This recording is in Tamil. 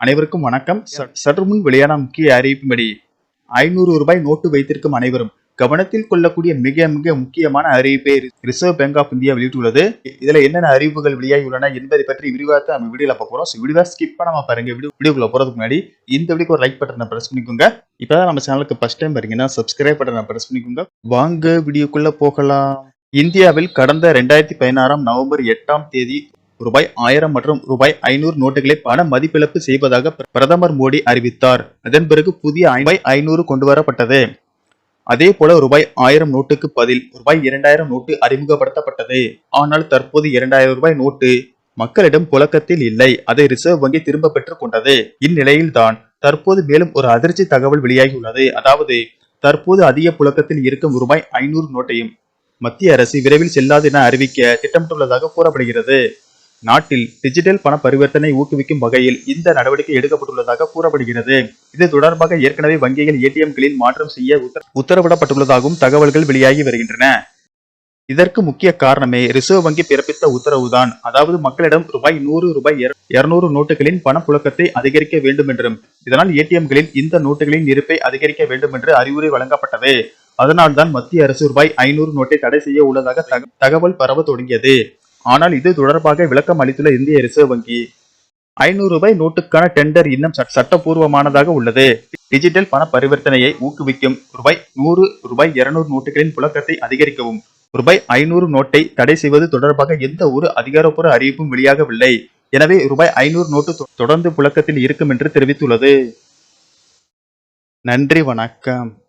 அனைவருக்கும் வணக்கம். சற்று முன் வெளியான முக்கிய அறிவிப்பின்படி ஐநூறு ரூபாய் நோட்டு வைத்திருக்கும் அனைவரும் கவனத்தில் கொள்ளக்கூடிய மிக மிக முக்கியமான அறிவிப்பை ரிசர்வ் பேங்க் ஆஃப் இந்தியா வெளியிட்டுள்ளது. இதுல என்னென்ன அறிவிப்புகள் வெளியாகி உள்ளன என்பதை பற்றி விரிவாக நம்ம வீடியோல பார்க்க போறோம். வீடியோ ஸ்கிப் பண்ணாம பாருங்க. வீடியோ வீடியோக்குள்ள போறதுக்கு முன்னாடி இந்த வீடியோக்கு ஒரு லைக் பட்டனை பிரஸ் பண்ணிக்கோங்க. இப்பதான் நம்ம சேனலுக்கு ஃபர்ஸ்ட் டைம் பாருங்கன்னா சப்ஸ்கிரைப் பட்டனை பிரஸ் பண்ணிக்கோங்க. வாங்க வீடியோக்குள்ள போகலாம். இந்தியாவில் கடந்த ரெண்டாயிரத்தி பதினாறாம் நவம்பர் எட்டாம் தேதி ரூபாய் ஆயிரம் மற்றும் ரூபாய் ஐநூறு நோட்டுகளை பண மதிப்பிழப்பு செய்வதாக பிரதமர் மோடி அறிவித்தார். அதன் பிறகு புதிய ரூபாய் ஐநூறு கொண்டு வரப்பட்டது அதே போல ரூபாய் ஆயிரம் நோட்டுக்கு பதில் ரூபாய் இரண்டாயிரம் நோட்டு அறிமுகப்படுத்தப்பட்டது. ஆனால் தற்போது இரண்டாயிரம் ரூபாய் நோட்டு மக்களிடம் புழக்கத்தில் இல்லை. அதை ரிசர்வ் வங்கி திரும்ப பெற்றுக் கொண்டது. இந்நிலையில்தான் தற்போது மேலும் ஒரு அதிர்ச்சி தகவல் வெளியாகியுள்ளது. அதாவது தற்போது அதிக புழக்கத்தில் இருக்கும் ரூபாய் ஐநூறு நோட்டையும் மத்திய அரசு விரைவில் செல்லாது என அறிவிக்க திட்டமிட்டுள்ளதாக கூறப்படுகிறது. நாட்டில் டிஜிட்டல் பண பரிவர்த்தனை ஊக்குவிக்கும் வகையில் இந்த நடவடிக்கை எடுக்கப்பட்டுள்ளதாக கூறப்படுகிறது. இது தொடர்பாக ஏற்கனவே வங்கிகள் ஏடிஎம்களில் மாற்றம் செய்ய உத்தரவிடப்பட்டுள்ளதாகவும் தகவல்கள் வெளியாகி வருகின்றன. இதற்கு முக்கிய காரணமே ரிசர்வ் வங்கி பிறப்பித்த உத்தரவுதான். அதாவது மக்களிடம் ரூபாய் நூறு ரூபாய் இருநூறு நோட்டுகளின் பணப்புழக்கத்தை அதிகரிக்க வேண்டும் என்றும் இதனால் ஏடிஎம்களில் இந்த நோட்டுகளின் இருப்பை அதிகரிக்க வேண்டும் என்று அறிவுரை வழங்கப்பட்டது. அதனால்தான் மத்திய அரசு ரூபாய் ஐநூறு நோட்டை தடை செய்ய உள்ளதாக தக- தகவல் பரவ தொடங்கியது. ஆனால் இது தொடர்பாக விளக்கம் அளித்துள்ள இந்திய ரிசர்வ் வங்கி. ஐநூறு ரூபாய் நோட்டுக்கான டெண்டர் இன்னும் சட்டப்பூர்வமானதாக உள்ளது. டிஜிட்டல் பண பரிவர்த்தனையை ஊக்குவிக்கும் ரூபாய் நூறு ரூபாய் இருநூறு நோட்டுகளின் புழக்கத்தை அதிகரிக்கவும். ரூபாய் ஐநூறு நோட்டை தடை செய்வது தொடர்பாக எந்த ஒரு அதிகாரப்பூர்வ அறிவிப்பும் வெளியாகவில்லை. எனவே ரூபாய் ஐநூறு நோட்டு தொ- தொடர்ந்து புழக்கத்தில் இருக்கும் என்று தெரிவித்துள்ளது. நன்றி வணக்கம்.